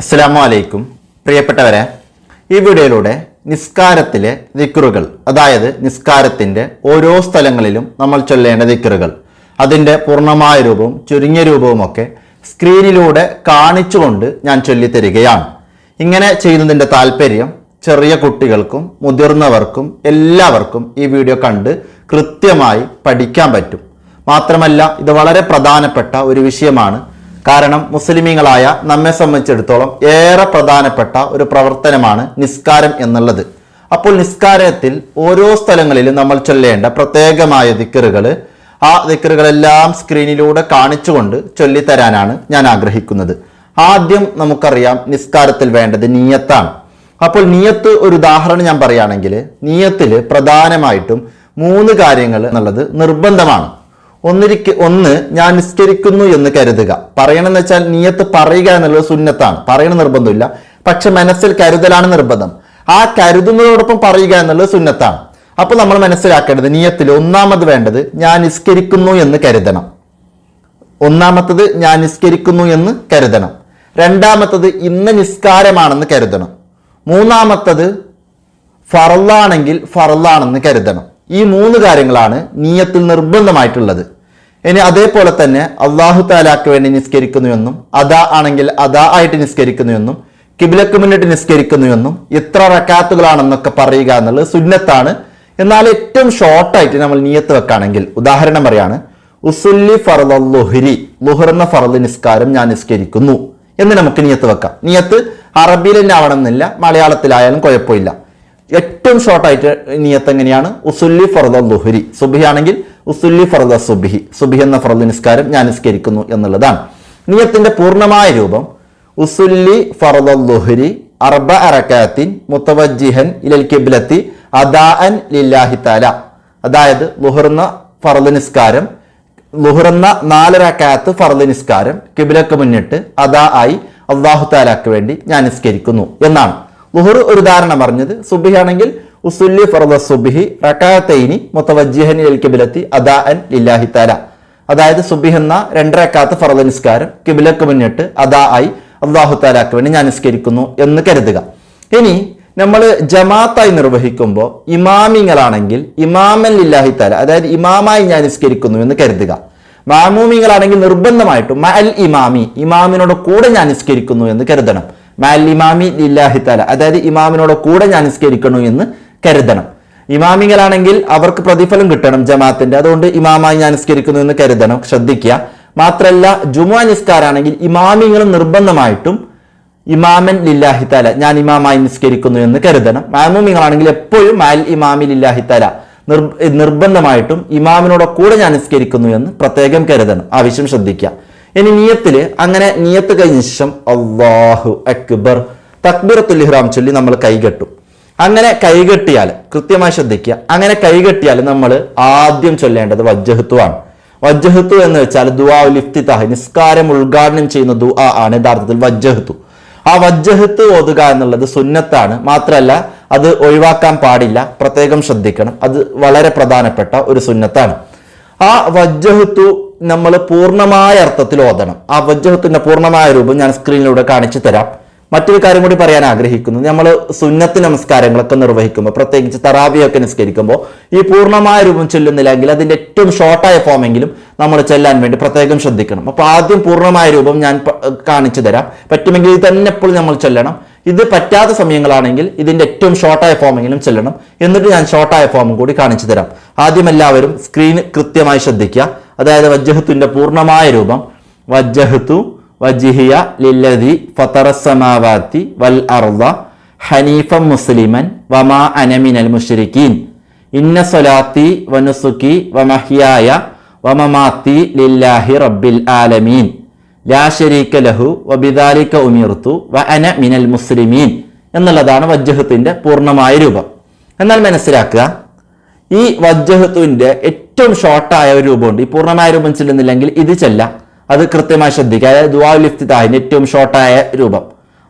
അസ്സലാമു അലൈക്കും പ്രിയപ്പെട്ടവരെ ഈ വീഡിയോയിലൂടെ നിസ്കാരത്തിലെ ദിക്റുകൾ അതായത് നിസ്കാരത്തിന്റെ ഓരോ സ്ഥലങ്ങളിലും നമ്മൾ ചൊല്ലേണ്ട ദിക്റുകൾ അതിന്റെ പൂർണമായ രൂപവും ചുരുങ്ങിയ രൂപവുമൊക്കെ സ്ക്രീനിലൂടെ കാണിച്ചുകൊണ്ട് ഞാൻ ചൊല്ലിത്തരികയാണ്. ഇങ്ങനെ ചെയ്യുന്നതിന്റെ താല്പര്യം ചെറിയ കുട്ടികൾക്കും മുതിർന്നവർക്കും എല്ലാവർക്കും ഈ വീഡിയോ കണ്ട് കൃത്യമായി പഠിക്കാൻ പറ്റും. മാത്രമല്ല ഇത് വളരെ പ്രധാനപ്പെട്ട ഒരു വിഷയമാണ്. കാരണം മുസ്ലിമീങ്ങളായ നമ്മെ സംബന്ധിച്ചിടത്തോളം ഏറെ പ്രധാനപ്പെട്ട ഒരു പ്രവർത്തനമാണ് നിസ്കാരം എന്നുള്ളത്. അപ്പോൾ നിസ്കാരത്തിൽ ഓരോ സ്ഥലങ്ങളിലും നമ്മൾ ചൊല്ലേണ്ട പ്രത്യേകമായ ദിക്കറുകൾ ആ ദിക്കറുകളെല്ലാം സ്ക്രീനിലൂടെ കാണിച്ചുകൊണ്ട് ചൊല്ലിത്തരാനാണ് ഞാൻ ആഗ്രഹിക്കുന്നത്. ആദ്യം നമുക്കറിയാം നിസ്കാരത്തിൽ വേണ്ടത് നീയത്താണ്. അപ്പോൾ നീയത്ത് ഒരു ഉദാഹരണം ഞാൻ പറയുകയാണെങ്കിൽ നീയത്തിൽ പ്രധാനമായിട്ടും മൂന്ന് കാര്യങ്ങൾ എന്നുള്ളത് നിർബന്ധമാണ്. ഒന്നിരിക്ക ഒന്ന് ഞാൻ നിസ്കരിക്കുന്നു എന്ന് കരുതുക. പറയണമെന്ന് വെച്ചാൽ നീയത്ത് പറയുക എന്നുള്ളത് സുന്നത്താണ്. പറയണ നിർബന്ധമില്ല. പക്ഷെ മനസ്സിൽ കരുതലാണ് നിർബന്ധം. ആ കരുതുന്നതോടൊപ്പം പറയുക എന്നുള്ളത് സുന്നത്താണ്. അപ്പൊ നമ്മൾ മനസ്സിലാക്കേണ്ടത് നീയത്തിൽ ഒന്നാമത് വേണ്ടത് ഞാൻ നിസ്കരിക്കുന്നു എന്ന് കരുതണം. ഒന്നാമത്തത് ഞാൻ നിസ്കരിക്കുന്നു എന്ന് കരുതണം. രണ്ടാമത്തത് ഇന്ന് നിസ്കാരമാണെന്ന് കരുതണം. മൂന്നാമത്തത് ഫറല്ലാണെങ്കിൽ ഫറല്ലാണെന്ന് കരുതണം. ഈ മൂന്ന് കാര്യങ്ങളാണ് നീയത്തിൽ നിർബന്ധമായിട്ടുള്ളത്. ഇനി അതേപോലെ തന്നെ അള്ളാഹു താലാക്ക് വേണ്ടി നിസ്കരിക്കുന്നു എന്നും അതാ ആണെങ്കിൽ അതാ ആയിട്ട് നിസ്കരിക്കുന്നു എന്നും കിബിലക്ക് മുന്നിട്ട് നിസ്കരിക്കുന്നു എന്നും ഇത്ര റക്കാത്തുകളാണെന്നൊക്കെ പറയുക എന്നുള്ളത് സുന്നത്താണ്. എന്നാൽ ഏറ്റവും ഷോർട്ടായിട്ട് നമ്മൾ നീയത്ത് വെക്കുകയാണെങ്കിൽ ഉദാഹരണം പറയാണ് ഉസുല്ലി ഫറദ് ലുഹരി ലുഹർ എന്ന ഫറദ് നിസ്കാരം ഞാൻ നിസ്കരിക്കുന്നു എന്ന് നമുക്ക് നിയത്ത് വെക്കാം. നിയത്ത് അറബിയിൽ തന്നെ ആവണമെന്നില്ല മലയാളത്തിലായാലും കുഴപ്പമില്ല. ഏറ്റവും ഷോർട്ടായിട്ട് നിയത്ത് എങ്ങനെയാണ്? ഉസുല്ലി ഫറദ ലുഹരി സുബിയാണെങ്കിൽ ഉസുല്ലി ഫറദ സുബിഹി. സുബിഹി എന്ന ഫറദ് നിസ്കാരം ഞാൻ നിസ്കരിക്കുന്നു എന്നുള്ളതാണ്. നിയത്തിന്റെ പൂർണമായ രൂപം ഉസുല്ലി ഫറദ ലുഹരി അർബ അറക്കാത്തിൻ മുത്തവജിഹൻ ഇലൽ കിബ്ലത്തി അദാഅൻ ലില്ലാഹി താല അതായത് ലുഹർന്ന ഫറദ് നിസ്കാരം ലുഹർന്ന നാലരക്കാത്ത് ഫറദ് ഫർദ് നിസ്കാരം കിബിലക്ക് മുന്നിട്ട് അദാ ആയി അള്ളാഹു താലാക്ക് വേണ്ടി ഞാൻ നിസ്കരിക്കുന്നു എന്നാണ്. ലുഹർ ഒരു ഉദാഹരണം പറഞ്ഞത്. സുബിഹി ആണെങ്കിൽ ഉസുല്ലി ഫറദ സുബിഹി റക്കാത്തൈനി മുത്തവജ്ജിഹനി അൽ കിബിലത്തി അദാ അൻ ലില്ലാഹി താല അതായത് സുബിഹ് എന്ന രണ്ടരക്കാത്ത ഫറദ നിസ്കാരം കിബിലക്ക് മുന്നിട്ട് അദാ ആയി അള്ളാഹു താലാക്ക് വേണ്ടി ഞാൻ നിസ്കരിക്കുന്നു എന്ന് കരുതുക. ഇനി നമ്മൾ ജമാഅത്തായി നിർവഹിക്കുമ്പോൾ ഇമാമിങ്ങളാണെങ്കിൽ ഇമാമൻ ലില്ലാഹി താല അതായത് ഇമാമായി ഞാൻ നിസ്കരിക്കുന്നു എന്ന് കരുതുക. മാമൂമിങ്ങളാണെങ്കിൽ നിർബന്ധമായിട്ടും മഅൽ ഇമാമി ഇമാമിനോട് കൂടെ ഞാൻ നിസ്കരിക്കുന്നു എന്ന് കരുതണം. മൽ ഇമാമി ലില്ലാഹി താല അതായത് ഇമാമിനോട് കൂടെ ഞാൻ നിസ്കരിക്കണു എന്ന് കരുതണം. ഇമാമികളാണെങ്കിൽ അവർക്ക് പ്രതിഫലം കിട്ടണം ജമാഅത്തിന്റെ. അതുകൊണ്ട് ഇമാമായി ഞാൻ നിസ്കരിക്കുന്നു എന്ന് കരുതണം ശ്രദ്ധിക്കുക. മാത്രല്ല ജുമുഅ നിസ്കാരാണെങ്കിൽ ഇമാമിങ്ങളും നിർബന്ധമായിട്ടും ഇമാമൻ ലില്ലാഹി തല ഞാൻ ഇമാമായി നിസ്കരിക്കുന്നു എന്ന് കരുതണം. മാമൂമിങ്ങളാണെങ്കിൽ എപ്പോഴും മാൽ ഇമാമി ലില്ലാഹി തല നിർ നിർബന്ധമായിട്ടും ഇമാമിനോട് കൂടെ ഞാൻ നിസ്കരിക്കുന്നു എന്ന് പ്രത്യേകം കരുതണം. ആവശ്യം ശ്രദ്ധിക്കുക. ഇനി നിയത്തിൽ അങ്ങനെ നിയത്ത് കഴിഞ്ഞ ശേഷം അള്ളാഹു അക്ബർ തക്ബിറത്തുൽ ഇഹ്റാം ചൊല്ലി നമ്മൾ കൈകെട്ടും. അങ്ങനെ കൈകെട്ടിയാൽ കൃത്യമായി ശ്രദ്ധിക്കുക. അങ്ങനെ കൈകെട്ടിയാൽ നമ്മൾ ആദ്യം ചൊല്ലേണ്ടത് വജ്ജഹത്വമാണ് വജ്ജഹത്തു എന്ന് വെച്ചാൽ ദുആ ലിഫ്തിതാഹ് നിസ്കാരം ഉദ്ഘാടനം ചെയ്യുന്ന ദുആ ആണ് യഥാർത്ഥത്തിൽ വജ്ജഹത്തു. ആ വജ്ജഹത്ത് ഓതുക എന്നുള്ളത് സുന്നത്താണ്. മാത്രമല്ല അത് ഒഴിവാക്കാൻ പാടില്ല. പ്രത്യേകം ശ്രദ്ധിക്കണം. അത് വളരെ പ്രധാനപ്പെട്ട ഒരു സുന്നത്താണ്. ആ വജ്ജഹത്തു നമ്മൾ പൂർണമായ അർത്ഥത്തിൽ ഓതണം. ആ വജ്ജഹത്തിന്റെ പൂർണമായ രൂപം ഞാൻ സ്ക്രീനിലൂടെ കാണിച്ചു തരാം. മറ്റൊരു കാര്യം കൂടി പറയാൻ ആഗ്രഹിക്കുന്നു. നമ്മൾ സുന്നത്ത് നമസ്കാരങ്ങളൊക്കെ നിർവഹിക്കുമ്പോൾ പ്രത്യേകിച്ച് തറാവിയൊക്കെ നിസ്കരിക്കുമ്പോൾ ഈ പൂർണമായ രൂപം ചൊല്ലുന്നില്ലെങ്കിൽ അതിന്റെ ഏറ്റവും ഷോർട്ടായ ഫോമെങ്കിലും നമ്മൾ ചെല്ലാൻ വേണ്ടി പ്രത്യേകം ശ്രദ്ധിക്കണം. അപ്പോൾ ആദ്യം പൂർണമായ രൂപം ഞാൻ കാണിച്ചു തരാം. പറ്റുമെങ്കിൽ ഇത് തന്നെ എപ്പോഴും നമ്മൾ ചൊല്ലണം. ഇത് പറ്റാത്ത സമയങ്ങളാണെങ്കിൽ ഇതിന്റെ ഏറ്റവും ഷോർട്ടായ ഫോമെങ്കിലും ചെല്ലണം. എന്നിട്ട് ഞാൻ ഷോർട്ടായ ഫോമും കൂടി കാണിച്ചു തരാം. ആദ്യം എല്ലാവരും സ്ക്രീൻ കൃത്യമായി ശ്രദ്ധിക്കുക. അതായത് വജ്ജഹത്തിന്റെ പൂർണമായ രൂപം. വജ്ജഹത്തു വജിഹിയ ലില്ലതി ഫത്തറസമാവാത്തി വൽ അർദ ഹനീഫ മുസ്ലിമൻ വമാ അനമിനൽ മുഷരിക്കീൻ ഇന്ന സൊലാത്തി വനുസുക്കി വമഹ്യായ വമമാത്തി ലില്ലാഹി റബ്ബിൽ ആലമീൻ. ലാ ശരീക ലഹു വബിദാലിക ഉമീർത്തു വ അന മിനൽ മുസ്ലിമീൻ. എന്നുള്ളതാണ് വജ്ജഹത്തിന്റെ പൂർണമായ രൂപം. എന്നാൽ മനസ്സിലാക്കുക ഈ വജ്ജഹത്തുവിന്റെ ഏറ്റവും ഷോർട്ടായ ഒരു രൂപമുണ്ട്. ഈ പൂർണമായ രൂപം ചെല്ലുന്നില്ലെങ്കിൽ ഇത് ചെല്ല. അത് കൃത്യമായി ശ്രദ്ധിക്കുക. അതായത് ദുആഉൽ ഇഫ്തിതാഹിന്റെ ഏറ്റവും ഷോർട്ടായ രൂപം.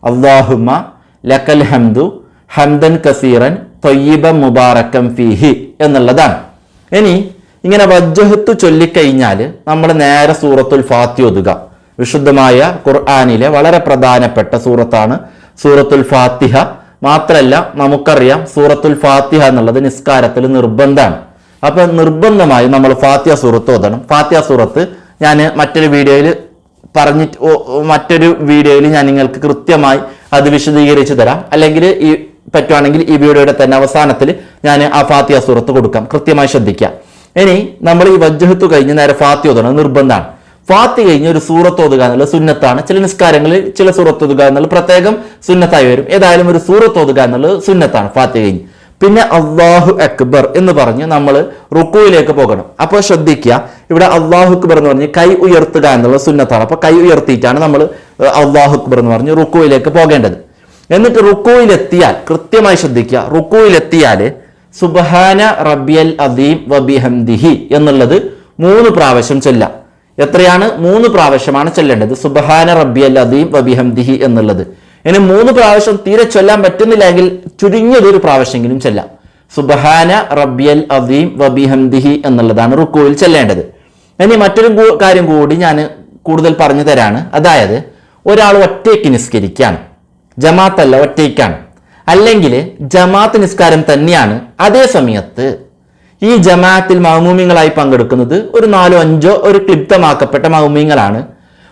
അള്ളാഹുമ ലക്കൽ ഹംദു ഹംദൻ കസീറൻ തൊയ്യബ മുബാറക്കം ഫിഹി എന്നുള്ളതാണ്. ഇനി ഇങ്ങനെ വജ്ജഹത്ത് ചൊല്ലിക്കഴിഞ്ഞാൽ നമ്മൾ നേരെ സൂറത്തുൽ ഫാത്തി ഒതുക വിശുദ്ധമായ ഖുർആാനിലെ വളരെ പ്രധാനപ്പെട്ട സൂറത്താണ് സൂറത്തുൽ ഫാത്തിഹ. മാത്രല്ല നമുക്കറിയാം സൂറത്തുൽ ഫാത്തിഹ എന്നുള്ളത് നിസ്കാരത്തിൽ നിർബന്ധമാണ്. അപ്പൊ നിർബന്ധമായി നമ്മൾ ഫാത്തിഹ സൂറത്ത് ഓതണം. ഫാത്തിഹ സൂറത്ത് ഞാൻ മറ്റൊരു വീഡിയോയിൽ പറഞ്ഞിട്ട് മറ്റൊരു വീഡിയോയിൽ ഞാൻ നിങ്ങൾക്ക് കൃത്യമായി അത് വിശദീകരിച്ച് തരാം. അല്ലെങ്കിൽ ഈ പറ്റുവാണെങ്കിൽ ഈ വീഡിയോയുടെ തന്നെ അവസാനത്തിൽ ഞാൻ ആ ഫാത്തിയ സൂറത്ത് കൊടുക്കാം. കൃത്യമായി ശ്രദ്ധിക്കാം. ഇനി നമ്മൾ ഈ വജ്ജഹത്ത് കഴിഞ്ഞ് നേരെ ഫാത്തി ഓതണം നിർബന്ധമാണ്. ഫാത്തി കഴിഞ്ഞ് ഒരു സൂറത്ത് ഓതുക എന്നുള്ള സുന്നത്താണ്. ചില നിസ്കാരങ്ങളിൽ ചില സൂറത്ത് ഓതുക എന്നുള്ള പ്രത്യേകം സുന്നത്തായി വരും. ഏതായാലും ഒരു സൂറത്ത് ഓതുക എന്നുള്ളത് സുന്നത്താണ് ഫാത്തി കഴിഞ്ഞ്. പിന്നെ അള്ളാഹു അക്ബർ എന്ന് പറഞ്ഞ് നമ്മൾ റുക്കുവിലേക്ക് പോകണം. അപ്പോൾ ശ്രദ്ധിക്കുക ഇവിടെ അള്ളാഹു അക്ബർ എന്ന് പറഞ്ഞ് കൈ ഉയർത്തുക എന്നുള്ള സുന്നത്താണ്. അപ്പോൾ കൈ ഉയർത്തിയിട്ടാണ് നമ്മൾ അള്ളാഹു അക്ബർ എന്ന് പറഞ്ഞ് റുക്കുവിലേക്ക് പോകേണ്ടത്. എന്നിട്ട് റുക്കുവിലെത്തിയാൽ കൃത്യമായി ശ്രദ്ധിക്കുക റുക്കുവിലെത്തിയാൽ സുബഹാന റബിയൽ അദീം വബിഹംദിഹി എന്നുള്ളത് മൂന്ന് പ്രാവശ്യം ചൊല്ലാം എത്രയാണ്? മൂന്ന് പ്രാവശ്യമാണ് ചൊല്ലേണ്ടത്. സുബഹാന റബ്ബിയൽ അദീം വബിഹംദിഹി എന്നുള്ളത്. ഇനി മൂന്ന് പ്രാവശ്യം തീരെ ചൊല്ലാൻ പറ്റുന്നില്ലെങ്കിൽ ചുരുങ്ങിയത് ഒരു പ്രാവശ്യമെങ്കിലും ചെല്ലാം. സുബഹാന റബ്ബിയൽ അദീം വബിഹംദിഹി എന്നുള്ളതാണ് റുക്കുവിൽ ചെല്ലേണ്ടത്. ഇനി മറ്റൊരു കാര്യം കൂടി ഞാൻ കൂടുതൽ പറഞ്ഞു തരാണ്. അതായത് ഒരാൾ ഒറ്റയ്ക്ക് നിസ്കരിക്കുകയാണ് ജമാത്തല്ല ഒറ്റയ്ക്കാണ്. അല്ലെങ്കിൽ ജമാത്ത് നിസ്കാരം തന്നെയാണ് അതേ സമയത്ത് ഈ ജമാഅത്തിൽ മഹമൂമിങ്ങളായി പങ്കെടുക്കുന്നത് ഒരു നാലോ അഞ്ചോ ഒരു ക്ലിപ്തമാക്കപ്പെട്ട മഹമൂമിങ്ങളാണ്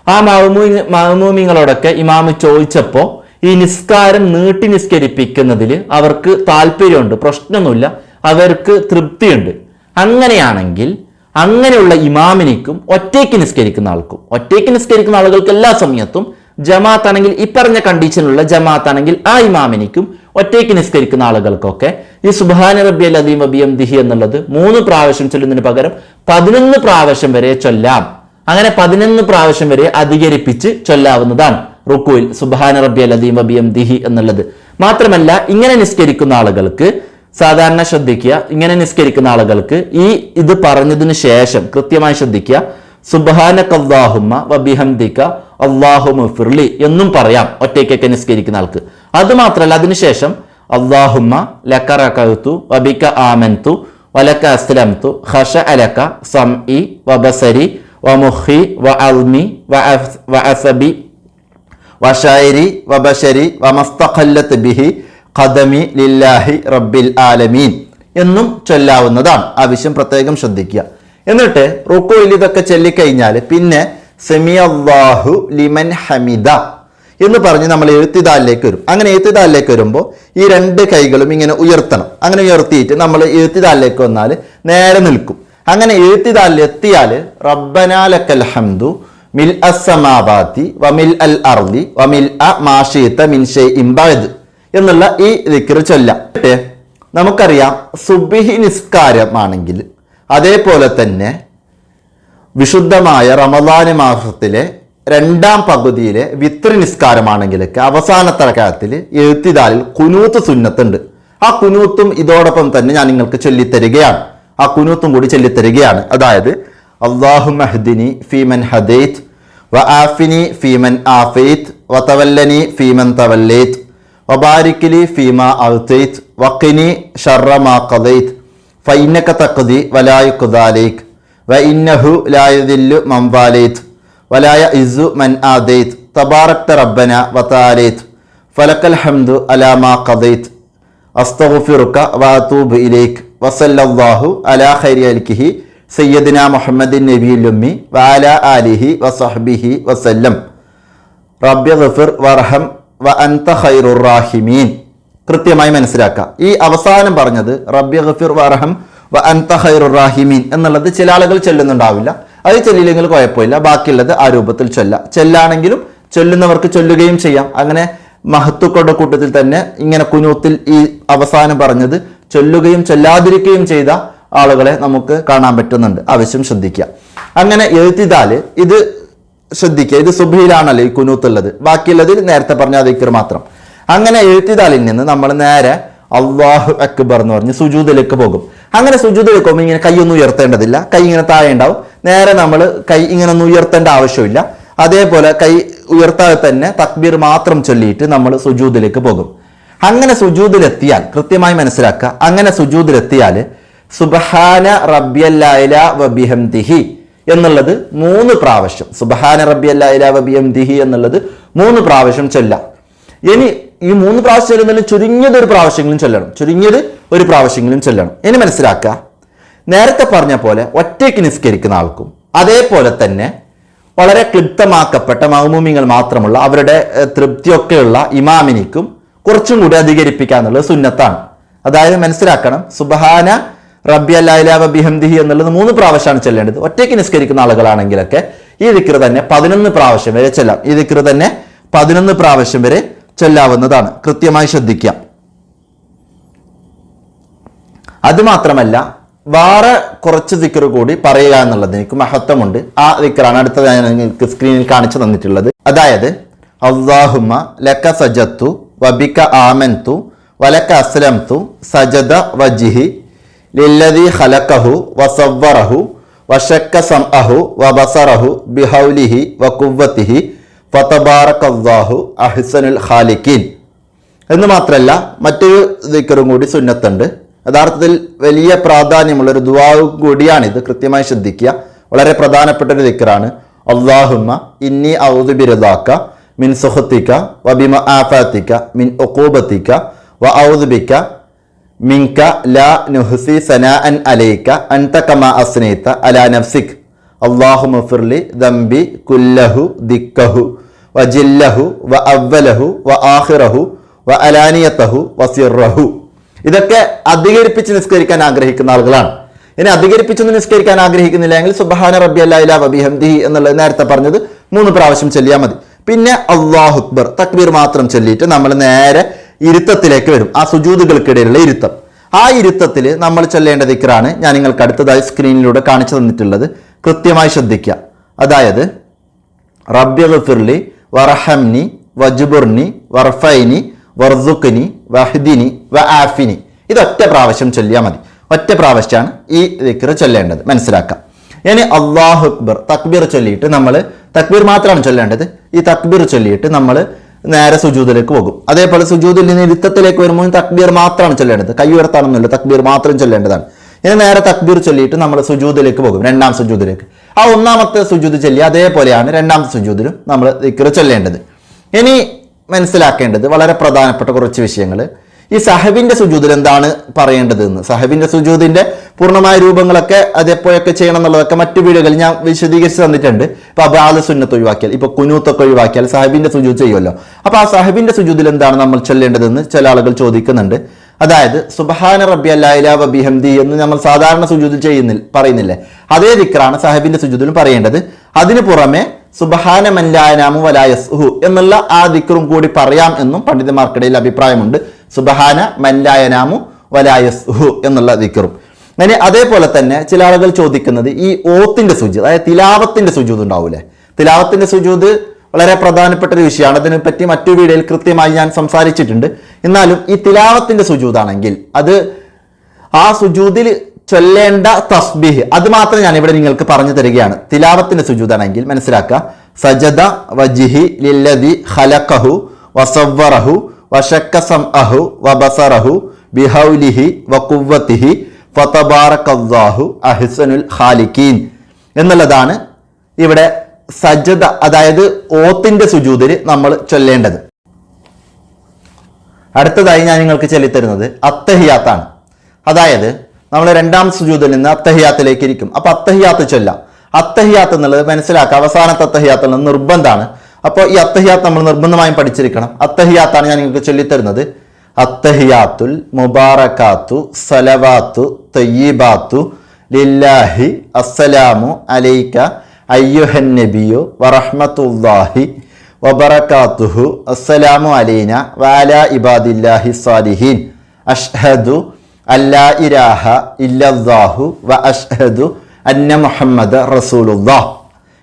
ആ മഹമൂ മഹമൂമിങ്ങളോടൊക്കെ ഇമാമ് ചോദിച്ചപ്പോൾ ഈ നിസ്കാരം നീട്ടി നിസ്കരിപ്പിക്കുന്നതിൽ അവർക്ക് താല്പര്യമുണ്ട് പ്രശ്നമൊന്നുമില്ല അവർക്ക് തൃപ്തിയുണ്ട്. അങ്ങനെയാണെങ്കിൽ അങ്ങനെയുള്ള ഇമാമിനിക്കും ഒറ്റയ്ക്ക് നിസ്കരിക്കുന്ന ആൾക്കും ഒറ്റയ്ക്ക് നിസ്കരിക്കുന്ന ആളുകൾക്ക് എല്ലാ സമയത്തും ജമാഅത്ത് ആണെങ്കിൽ ഈ പറഞ്ഞ കണ്ടീഷനിലുള്ള ജമാഅത്ത് ആണെങ്കിൽ ആ ഇമാമിനിക്കും ഒറ്റയ്ക്ക് നിസ്കരിക്കുന്ന ആളുകൾക്കൊക്കെ ഈ സുബാന റബ്ബി അദീം അബിയം ദിഹി എന്നുള്ളത് മൂന്ന് പ്രാവശ്യം ചൊല്ലുന്നതിന് പകരം പതിനൊന്ന് പ്രാവശ്യം വരെ ചൊല്ലാം. അങ്ങനെ പതിനൊന്ന് പ്രാവശ്യം വരെ അധികരിപ്പിച്ച് ചൊല്ലാവുന്നതാണ്. റുക്കുവിൽ സുബാന റബ്ബി അൽ അദീം അബിയം ദിഹി എന്നുള്ളത്. മാത്രമല്ല ഇങ്ങനെ നിസ്കരിക്കുന്ന ആളുകൾക്ക് സാധാരണ ശ്രദ്ധിക്കുക ഇങ്ങനെ നിസ്കരിക്കുന്ന ആളുകൾക്ക് ഈ ഇത് പറഞ്ഞതിന് ശേഷം കൃത്യമായി ശ്രദ്ധിക്കുക സുബാനക്കല്ലാഹുമ്മ വബിഹംദിക അള്ളാഹു ഫിർലി എന്നും പറയാം ഒറ്റയ്ക്കൊക്കെ നിസ്കരിക്കുന്ന ആൾക്ക്. അത് അതിനുശേഷം അള്ളാഹുമ്മ ലക്ക വബിക്ക വബിക ആമൻതു വലക്ക അസ്ലംതു അലക്ക സം ഇ വബസരി വമുഖി വഅൽമി വഅഫ്- വഅസബി വഷായിരി വബഷരി വമസ്തഖല്ലത്ത് ബിഹി ഖദമി ലില്ലാഹി റബ്ബിൽ ആലമീൻ എന്നും ചൊല്ലാവുന്നതാണ്. ആവശ്യം പ്രത്യേകം ശ്രദ്ധിക്കുക. എന്നിട്ട് റുക്കോയിൽ ഇതൊക്കെ ചൊല്ലിക്കഴിഞ്ഞാൽ പിന്നെ സെമിയല്ലാഹു ലിമൻ ഹമിദ എന്ന് പറഞ്ഞ് നമ്മൾ എഴുത്തിതാലിലേക്ക് വരും. അങ്ങനെ എഴുത്തിതാലിലേക്ക് വരുമ്പോൾ ഈ രണ്ട് കൈകളും ഇങ്ങനെ ഉയർത്തണം. അങ്ങനെ ഉയർത്തിയിട്ട് നമ്മൾ എഴുത്തിതാലിലേക്ക് വന്നാൽ നേരെ നിൽക്കും. അങ്ങനെ എഴുത്തിതാൽ എത്തിയാൽ റബ്ബനാലക്കൽ ഹംദു മിൽ അസമാവാത്തി വമിൽ അൽ അർദി വമിൽ അ മാഷീത്ത മിൻഷെ ഇംബായത് എന്നുള്ള ഈ ദിക്ർ ചൊല്ലാം. എന്നിട്ട് നമുക്കറിയാം സുബിഹി നിസ്കാരമാണെങ്കിൽ അതേപോലെ തന്നെ വിശുദ്ധമായ റമദാന് മാസത്തിലെ രണ്ടാം പകുതിയിലെ വിത്ര നിസ്കാരമാണെങ്കിലൊക്കെ അവസാനത്തെ റകഅത്തിൽ എഴുത്തിതാലിൽ കുനൂത്ത് സുന്നത്തുണ്ട്. ആ കുനൂത്തും ഇതോടൊപ്പം തന്നെ ഞാൻ നിങ്ങൾക്ക് ചൊല്ലിത്തരികയാണ്. ആ കുനൂത്തും കൂടി ചൊല്ലിത്തരികയാണ്. അതായത് അള്ളാഹു മഹ്ദിനി ഫീമൻ ഹദൈത്ത് വ ആഫിനി ഫീമൻ ആഫൈത്ത് വ തവല്ലനി ഫീമൻ തവല്ലേത്ത് വബാരിക്കലി ഫീമ അൽത്തൈത്ത് വക്കിനി ഷർറ മാ ഖദൈത്ത് ഫൈനക തഖ്ദി വലായുഖ്ദാലൈക് വഇന്നഹു ലാ യദില്ലു മൻ വാലൈത് വലായ ഇസു മൻ ആദൈത് തബാറക്ത റബ്ബന വതാലൈത് ഫലക്കൽ ഹംദു അലാ മാ ഖദൈത് അസ്തഗ്ഫിറുക വഅതൂബു ഇലൈക്. വസല്ലല്ലാഹു അലാ ഖൈരി അൽകിഹി സയ്യദിന മുഹമ്മദിൻ നബിയുൽ ഉമ്മി വഅലാ ആലിഹി വസഹ്ബിഹി വസല്ലം. റബ്യ ഗഫിർ വർഹം വ അൻത ഖൈറുറാഹിമീൻ കൃത്യമായി മനസ്സിലാക്കുക ഈ അവസാനം പറഞ്ഞത് റബ്യ ഗഫിർ വർഹം വ അൻത ഖൈറുർ റാഹിമീൻ എന്നുള്ളത് ചില ആളുകൾ ചെല്ലുന്നുണ്ടാവില്ല. അത് ചെല്ലില്ലെങ്കിൽ കുഴപ്പമില്ല. ബാക്കിയുള്ളത് ആ രൂപത്തിൽ ചൊല്ല. ചെല്ലാണെങ്കിലും ചൊല്ലുന്നവർക്ക് ചൊല്ലുകയും ചെയ്യാം. അങ്ങനെ മഹത്തുക്കളുടെ കൂട്ടത്തിൽ തന്നെ ഇങ്ങനെ കുനൂത്തിൽ ഈ അവസാനം പറഞ്ഞത് ചൊല്ലുകയും ചൊല്ലാതിരിക്കുകയും ചെയ്ത ആളുകളെ നമുക്ക് കാണാൻ പറ്റുന്നുണ്ട്. ആവശ്യം ശ്രദ്ധിക്കുക. അങ്ങനെ എഴുത്തിതാൽ ഇത് ശ്രദ്ധിക്കുക. ഇത് സുബിയിലാണല്ലോ ഈ കുനൂത്തുള്ളത്. ബാക്കിയുള്ളതിൽ നേരത്തെ പറഞ്ഞ ദിക്കർ മാത്രം. അങ്ങനെ എഴുത്തിതാലിൽ നിന്ന് നമ്മൾ നേരെ അള്ളാഹു അക്ബർ എന്ന് പറഞ്ഞ് സുജൂദിലേക്ക് പോകും. അങ്ങനെ സുജൂദിലേക്ക് പോകുമ്പോൾ ഇങ്ങനെ കൈയൊന്നും ഉയർത്തേണ്ടതില്ല. കൈ ഇങ്ങനെ താഴെ ഉണ്ടാവും. നേരെ നമ്മൾ കൈ ഇങ്ങനെ ഒന്നും ഉയർത്തേണ്ട ആവശ്യമില്ല. അതേപോലെ കൈ ഉയർത്താതെ തന്നെ തക്ബീർ മാത്രം ചൊല്ലിയിട്ട് നമ്മൾ സുജൂദിലേക്ക് പോകും. അങ്ങനെ സുജൂദിലെത്തിയാൽ കൃത്യമായി മനസ്സിലാക്കുക അങ്ങനെ സുജൂദിലെത്തിയാൽ സുബഹാന റബ്യല്ലായ വബിഹംദിഹി എന്നുള്ളത് മൂന്ന് പ്രാവശ്യം. സുബഹാന റബ്ബി ലൈല ഇലാ വബി ദിഹി എന്നുള്ളത് മൂന്ന് പ്രാവശ്യം ചൊല്ലാം. ഇനി ഈ മൂന്ന് പ്രാവശ്യം ചെല്ലുന്നതിൽ ചുരുങ്ങിയത് ഒരു പ്രാവശ്യങ്ങളും ചൊല്ലണം. ചുരുങ്ങിയത് ഒരു പ്രാവശ്യങ്ങളും ചൊല്ലണം. ഇനി മനസ്സിലാക്കുക നേരത്തെ പറഞ്ഞ പോലെ ഒറ്റയ്ക്ക് നിസ്കരിക്കുന്ന ആൾക്കും അതേപോലെ തന്നെ വളരെ ക്ലിപ്തമാക്കപ്പെട്ട മൗമൂമിങ്ങൾ മാത്രമുള്ള അവരുടെ തൃപ്തിയൊക്കെയുള്ള ഇമാമിനിക്കും കുറച്ചും കൂടി അധികരിപ്പിക്കുക എന്നുള്ളത് സുന്നത്താണ്. അതായത് മനസ്സിലാക്കണം സുബഹാന റബ്ബി അല്ലാ ബിഹംദിഹി എന്നുള്ളത് മൂന്ന് പ്രാവശ്യമാണ് ചെല്ലേണ്ടത്. ഒറ്റയ്ക്ക് നിസ്കരിക്കുന്ന ആളുകളാണെങ്കിലൊക്കെ ഈ ദിക്ർ തന്നെ പതിനൊന്ന് പ്രാവശ്യം വരെ ചെല്ലാം. ഈ ദിക്ർ തന്നെ പതിനൊന്ന് പ്രാവശ്യം വരെ ചെല്ലാവുന്നതാണ്. കൃത്യമായി ശ്രദ്ധിക്കാം അതുമാത്രമല്ല വേറെ കുറച്ച് ദിക്കർ കൂടി പറയുക എന്നുള്ളത് എനിക്ക് മഹത്വമുണ്ട്. ആ ദിക്കറാണ് അടുത്തത് ഞാൻ നിങ്ങൾക്ക് സ്ക്രീനിൽ കാണിച്ചു തന്നിട്ടുള്ളത്. അതായത് അള്ളാഹുമ്മ ലക്ക സജത്തു വബിക ആമൻതു വലക്ക അസ്ലംതു സജദ വജിഹി ലില്ലദി ഖലഖഹു വസവ്വറഹു വശക്ക സംഅഹു വബസറഹു ബിഹൗലിഹി വക്കുവത്തിഹി ഫതബാറകല്ലാഹു അഹ്സനുൽ ഖാലിഖീൻ. എന്ന് മാത്രമല്ല മറ്റൊരു ദിക്കറും കൂടി സുന്നത്തുണ്ട്. യഥാർത്ഥത്തിൽ വലിയ പ്രാധാന്യമുള്ള ഒരു ദുവാവും കൂടിയാണിത് കൃത്യമായി ശ്രദ്ധിക്കുക. വളരെ പ്രധാനപ്പെട്ട ഒരു ദിക്കറാണ്. അള്ളാഹുമ്മ ഇന്നി ഔദു ബിരദാക്ക മിൻ സുഹത്തിക്ക വബിമ ആഫാത്തിക്ക മിൻ ഒക്കൂബത്തിക്ക വ ഔദുബിക്ക മിൻക ലാ നുഹ്സി സനാഅൻ അലൈക അൻത കമാ അസ്നൈത അലാ നഫ്സിക്. അള്ളാഹു മഫിർലി ദംബി കുല്ലഹു ദിക്കഹു വ ജില്ലഹു വ അവ്വലഹു വ ആഹിറഹു വ അലാനിയത്തഹു വസിറഹു ഇതൊക്കെ അധികരിപ്പിച്ച് നിസ്കരിക്കാൻ ആഗ്രഹിക്കുന്ന ആളുകളാണ്. ഇനി അധികരിപ്പിച്ചൊന്നും നിസ്കരിക്കാൻ ആഗ്രഹിക്കുന്നില്ലെങ്കിൽ സുബഹാന റബ്ബി അല്ലാ വബിഹംദി എന്നുള്ളത് നേരത്തെ പറഞ്ഞത് മൂന്ന് പ്രാവശ്യം ചൊല്ലിയാൽ മതി. പിന്നെ അള്ളാഹു അക്ബർ. തക്ബീർ മാത്രം ചൊല്ലിയിട്ട് നമ്മൾ നേരെ ഇരുത്തത്തിലേക്ക് വരും. ആ സുജൂതുകൾക്കിടയിലുള്ള ഇരുത്തം. ആ ഇരുത്തത്തിൽ നമ്മൾ ചൊല്ലേണ്ട ദിക്കറാണ് ഞാൻ നിങ്ങൾക്ക് അടുത്തതായി സ്ക്രീനിലൂടെ കാണിച്ചു തന്നിട്ടുള്ളത്. കൃത്യമായി ശ്രദ്ധിക്കുക. അതായത് റബ്യഫിർലി വറഹംനി വജുബുർനി വർഫൈനി വർസുഖിനി വഹദിനി വ ആഫിനി ഇതൊറ്റ പ്രാവശ്യം ചൊല്ലിയാൽ മതി. ഒറ്റ പ്രാവശ്യമാണ് ഈ ദിക്കർ ചൊല്ലേണ്ടത്. മനസ്സിലാക്കാം. ഇനി അള്ളാഹു അക്ബർ തക്ബീർ ചൊല്ലിയിട്ട് നമ്മൾ തക്ബീർ മാത്രമാണ് ചൊല്ലേണ്ടത്. ഈ തക്ബീർ ചൊല്ലിയിട്ട് നമ്മൾ നേരെ സുജൂദിലേക്ക് പോകും. അതേപോലെ സുജൂദിൽ നിന്ന് ഇരുത്തത്തിലേക്ക് വരുമ്പോൾ തക്ബീർ മാത്രമാണ് ചൊല്ലേണ്ടത്. കൈ ഉയർത്താണെന്നില്ല തക്ബീർ മാത്രം ചൊല്ലേണ്ടതാണ്. ഇനി നേരെ തക്ബീർ ചൊല്ലിയിട്ട് നമ്മൾ സുജൂദിലേക്ക് പോകും രണ്ടാം സുജൂദിലേക്ക് ആ ഒന്നാമത്തെ സുജൂദ് ചൊല്ലി അതേപോലെയാണ് രണ്ടാമത്തെ സുജൂദിലും നമ്മൾ ദിക്ർ ചൊല്ലേണ്ടത്. ഇനി മനസ്സിലാക്കേണ്ടത് വളരെ പ്രധാനപ്പെട്ട കുറച്ച് വിഷയങ്ങൾ ഈ സഹബിന്റെ സുജൂദിൽ എന്താണ് പറയേണ്ടതെന്ന്? സഹബിന്റെ സുജൂദിന്റെ പൂർണമായ രൂപങ്ങളൊക്കെ അതെപ്പോഴൊക്കെ ചെയ്യണം എന്നുള്ളതൊക്കെ മറ്റു വീടുകളിൽ ഞാൻ വിശദീകരിച്ച് തന്നിട്ടുണ്ട്. ഇപ്പൊ അബാദ സുന്നത്ത് ഒഴിവാക്കിയാൽ ഇപ്പൊ കുനൂത്തൊക്കെ ഒഴിവാക്കിയാൽ സാഹിബിന്റെ സുജൂദ് ചെയ്യുമല്ലോ. അപ്പൊ ആ സാഹിബിന്റെ സുജൂദിൽ എന്താണ് നമ്മൾ ചൊല്ലേണ്ടതെന്ന് ചില ആളുകൾ ചോദിക്കുന്നുണ്ട്. അതായത് സുബഹാന റബ്ബി അല്ലാ ബിഹംദി എന്ന് നമ്മൾ സാധാരണ സുജൂദിൽ ചെയ്യുന്നിൽ പറയുന്നില്ലേ? അതേ ദിക്റാണ് സാഹിബിന്റെ സുജൂദിലും പറയേണ്ടത്. അതിനു പുറമെ സുബഹാന മല്ലായനാമു വലായസ്ഹു എന്നുള്ള ആ ദിക്റും കൂടി പറയാം എന്നും പണ്ഡിതന്മാർക്കിടയിൽ അഭിപ്രായമുണ്ട്. സുബഹാന മല്ലായനാമു വലായസ്ഹു എന്നുള്ള ദിക്റും. അങ്ങനെ അതേപോലെ തന്നെ ചില ആളുകൾ ചോദിക്കുന്നത് ഈ ഓത്തിന്റെ സുജൂത് അതായത് തിലാവത്തിന്റെ സുജൂത് ഉണ്ടാവൂലേ? തിലാവത്തിന്റെ സുജൂത് വളരെ പ്രധാനപ്പെട്ട ഒരു വിഷയമാണ്. അതിനെപ്പറ്റി മറ്റു വീഡിയോയിൽ കൃത്യമായി ഞാൻ സംസാരിച്ചിട്ടുണ്ട്. എന്നാലും ഈ തിലാവത്തിന്റെ സുജൂതാണെങ്കിൽ അത് ആ സുജൂതിൽ ചൊല്ലേണ്ട തസ്ബീഹ് അത് മാത്രം ഞാൻ ഇവിടെ നിങ്ങൾക്ക് പറഞ്ഞു തരികയാണ്. തിലാവത്തിന്റെ സുജൂതാണെങ്കിൽ മനസ്സിലാക്കുക. സജദ വജിഹി ലില്ലദി ഖലഖഹു വസവ്വറഹു വശക്ക സംഅഹു വബസറഹു ബിഹൗലിഹി വഖുവ്വത്തിഹി ഫതബാറകല്ലാഹു അഹ്സനുൽ ഖാലിഖീൻ. എന്നുള്ളതാണ് ഇവിടെ സജ്ജത അതായത് ഓത്തിന്റെ സുജൂതിൽ നമ്മൾ ചൊല്ലേണ്ടത്. അടുത്തതായി ഞാൻ നിങ്ങൾക്ക് ചൊല്ലിത്തരുന്നത് അത്തഹിയാത്താണ്. അതായത് നമ്മൾ രണ്ടാം സുജൂതിൽ നിന്ന് അത്തഹിയാത്തിലേക്ക് ഇരിക്കും. അപ്പോൾ അത്തഹിയാത്ത് ചൊല്ലാം. അത്തഹിയാത്ത് എന്നുള്ളത് മനസ്സിലാക്കുക. അവസാനത്തെ അത്തഹിയാത്ത നിർബന്ധമാണ്. അപ്പോൾ ഈ അത്തഹിയാത്ത് നമ്മൾ നിർബന്ധമായും പഠിച്ചിരിക്കണം. അത്തഹിയാത്താണ് ഞാൻ നിങ്ങൾക്ക് ചൊല്ലിത്തരുന്നത്. അത്തഹിയാത്തുൽ മുബാറക്കാത്തു സലവാത്തു തയ്യീബാത്തു ലില്ലാഹി അസ്സലാമു അലൈക്ക അയ്യുഹൻ നബിയു വറഹ്മത്തുല്ലാഹി വബറക്കാത്തുഹു അസ്സലാമു അലൈന വാല ഇബാദില്ലാഹി സാലിഹീൻ. അഷ്ഹദു അല്ലാ ഇരാഹ ഇല്ലാഹു വ അഷ്ഹദു അന്ന മുഹമ്മദ് റസൂലുല്ലാഹ്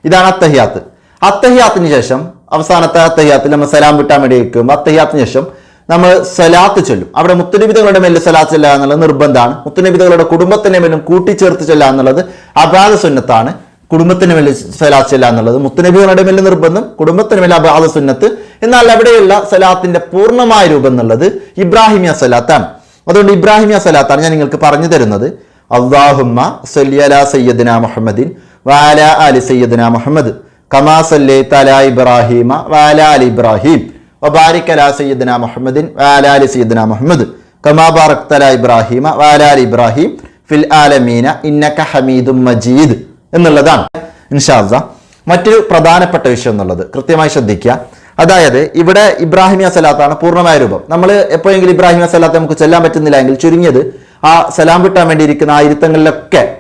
ഇതാണ് അത്തഹിയാത്ത്. അത്തഹിയാത്തിന് ശേഷം അവസാനത്തെ അത്തഹിയാത്തിൽ നമ്മൾ സലാം വിട്ടാൻ വേണ്ടി വയ്ക്കും അത്തഹിയാത്തിന് ശേഷം നമ്മൾ സലാത്ത് ചൊല്ലും. അവിടെ മുത്തുനിബിതകളുടെ മേലിൽ സലാത്ത് ചെല്ലുക എന്നുള്ളത് നിർബന്ധമാണ്. മുത്തുനിബിതകളുടെ കുടുംബത്തിന്റെ മേലും കൂട്ടിച്ചേർത്ത് ചെല്ലുക എന്നുള്ളത് അബാദ സുന്നത്താണ്. കുടുംബത്തിന് മേലിൽ സലാത്ത് ചെല്ലുക എന്നുള്ളത് മുത്തുനബികളുടെ മേലിൽ നിർബന്ധം കുടുംബത്തിന് മേലെ അബാദ സുന്നത്ത്. എന്നാൽ അവിടെയുള്ള സലാത്തിന്റെ പൂർണമായ രൂപം എന്നുള്ളത് ഇബ്രാഹിമിയ സലാത്താണ്. അതുകൊണ്ട് ഇബ്രാഹിമിയ സലാത്താണ് ഞാൻ നിങ്ങൾക്ക് പറഞ്ഞു തരുന്നത്. അള്ളാഹുമ്മ സല്യല സയ്യദിന മുഹമ്മദിൻ വാല അലി സയ്യിദ്ന മുഹമ്മദ്. കമാ സല്ലൈത അലാ ഇബ്രാഹിമ വാല ഇബ്രാഹിം. വബാരിക് അലാ സയ്യിദ്ന മുഹമ്മദിൻ വാല അലി മുഹമ്മദ്. കമാ ബാറക്ത അലാ ഇബ്രാഹിമ വാല ഇബ്രാഹിം. ഫിൽ ആലമീന ഇന്നക ഹമീദും മജീദ് എന്നുള്ളതാണ്. ഇൻഷാല്ല മറ്റൊരു പ്രധാനപ്പെട്ട വിഷയം എന്നുള്ളത് കൃത്യമായി ശ്രദ്ധിക്കുക. അതായത് ഇവിടെ ഇബ്രാഹിമിയ സലാത്താണ് പൂർണമായ രൂപം. നമ്മൾ എപ്പോഴെങ്കിലും ഇബ്രാഹിമിയ സലാത്ത് നമുക്ക് ചെല്ലാൻ പറ്റുന്നില്ല എങ്കിൽ ചുരുങ്ങിയത് ആ സലാം വിട്ടാൻ വേണ്ടിയിരിക്കുന്ന ആ ഇരുത്തങ്ങളിലൊക്കെ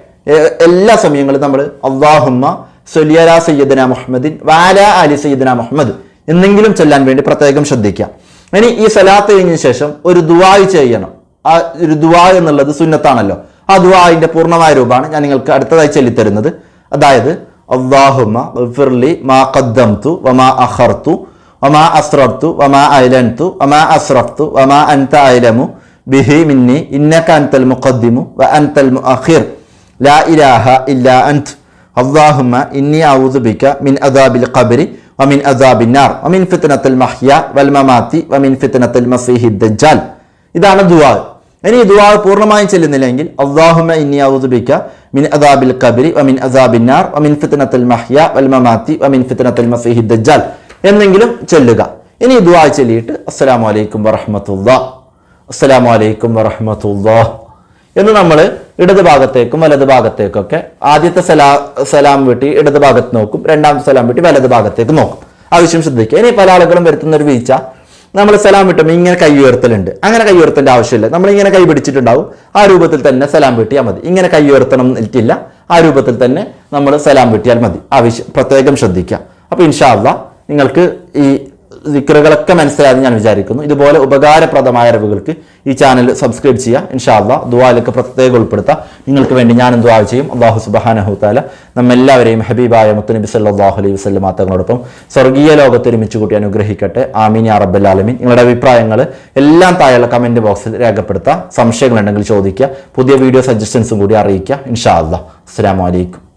എല്ലാ സമയങ്ങളും നമ്മൾ അള്ളാഹുമ്മ സൊലിയല സയ്യദന മുഹമ്മദിൻ വാല അലി സയ്യദന മുഹമ്മദ് എന്നെങ്കിലും ചെല്ലാൻ വേണ്ടി പ്രത്യേകം ശ്രദ്ധിക്കുക. ഇനി ഈ സലാത്ത് കഴിഞ്ഞ ശേഷം ഒരു ദുവായി ചെയ്യണം. ആ ഒരു ദുവാ എന്നുള്ളത് സുന്നത്താണല്ലോ. ആ ദുവായിന്റെ പൂർണമായ രൂപമാണ് ഞാൻ നിങ്ങൾക്ക് അടുത്തതായി ചൊല്ലിത്തരുന്നത്. അതായത് അള്ളാഹുമ്മ ഗഫിർലി മാ ഖദ്ദംതു വമാ വമാ വമാ വമാ വമാ അൻത ബിഹി മിന്നി ഇന്നക മുഖദ്ദിമു വ അൻതൽ ലാ ഇലാഹ ഇല്ലാ അൻത്. അള്ളാഹുമ ഇന്നി ഔദുബിക്ക മിൻ അദാബിൽ ഖബരി വമിൻ അദാബിന്നാർ വമിൻ ഫിത്തനത്തുൽ മഹ്യ വൽമമാത്തി വമിൻ ഫിത്തനത്തുൽ മസീഹി ദജ്ജാൽ ഇതാണ് ദുവാ ഇനി ദുവാ പൂർണമായും ചെല്ലുന്നില്ലെങ്കിൽ അള്ളാഹുമ ഇന്നി ഔദുബിക്ക മിൻ അദാബിൽ ഖബരി വമിൻ അദാബിന്നാർ വമിൻ ഫിത്തനത്തുൽ മഹ്യ വൽമമാത്തി വമിൻ ഫിത്തനത്തുൽ മസീഹി ദജ്ജാൽ എന്നെങ്കിലും ചെല്ലുക. ഇനി ദുവാ ചൊല്ലിയിട്ട് അസ്സലാമലൈക്കും വറഹമത്തുള്ള അസ്സലാമലൈക്കും വറഹമത്തുള്ള എന്ന് നമ്മൾ ഇടത് ഭാഗത്തേക്കും വലത് ഭാഗത്തേക്കൊക്കെ ആദ്യത്തെ സലാ സലാം വീട്ടി ഇടത് ഭാഗത്ത് നോക്കും രണ്ടാമത്തെ സലാം വീട്ടി വലത് ഭാഗത്തേക്ക് നോക്കും. ആവശ്യം ശ്രദ്ധിക്കുക. ഇനി പല ആളുകളും വരുത്തുന്ന ഒരു വീഴ്ച. നമ്മൾ സലാം വിട്ടുമ്പോൾ ഇങ്ങനെ കൈ ഉയർത്തലുണ്ട്. അങ്ങനെ കൈ ഉയർത്തേണ്ട ആവശ്യമില്ല. നമ്മൾ ഇങ്ങനെ കൈ പിടിച്ചിട്ടുണ്ടാവും. ആ രൂപത്തിൽ തന്നെ സലാം വീട്ടിയാൽ മതി. ഇങ്ങനെ കൈ ഉയർത്തണം എന്നിട്ടില്ല ആ രൂപത്തിൽ തന്നെ നമ്മൾ സലാം വീട്ടിയാൽ മതി. ആവശ്യം പ്രത്യേകം ശ്രദ്ധിക്കുക. അപ്പോൾ ഇൻഷാല്ല നിങ്ങൾക്ക് ഈ ദിക്റുകളൊക്കെ മനസ്സിലായെന്ന് ഞാൻ വിചാരിക്കുന്നു. ഇതുപോലെ ഉപകാരപ്രദമായ അറിവുകൾക്ക് ഈ ചാനൽ സബ്സ്ക്രൈബ് ചെയ്യുക. ഇൻഷാല്ല ദുവാലൊക്കെ പ്രത്യേകം ഉൾപ്പെടുത്താം. നിങ്ങൾക്ക് വേണ്ടി ഞാനും ദുവാ ചെയ്യും. അള്ളാഹു സുബാനഹുത്താല നമ്മെല്ലാവരെയും ഹബീബായ മുത്തുനബി സല്ലാഹു അലൈഹി വസ്ലം മാത്തങ്ങളോടൊപ്പം സ്വർഗീയ ലോകത്ത് ഒരുമിച്ച് കൂട്ടി അനുഗ്രഹിക്കട്ടെ. ആമീൻ യാ റബ്ബൽ ആലമീൻ. നിങ്ങളുടെ അഭിപ്രായങ്ങൾ എല്ലാം താഴെയുള്ള കമന്റ് ബോക്സിൽ രേഖപ്പെടുത്തുക. സംശയങ്ങളുണ്ടെങ്കിൽ ചോദിക്കുക. പുതിയ വീഡിയോ സജഷൻസും കൂടി അറിയിക്കുക. ഇൻഷാ അല്ലാ അസ്സാം വലൈക്കും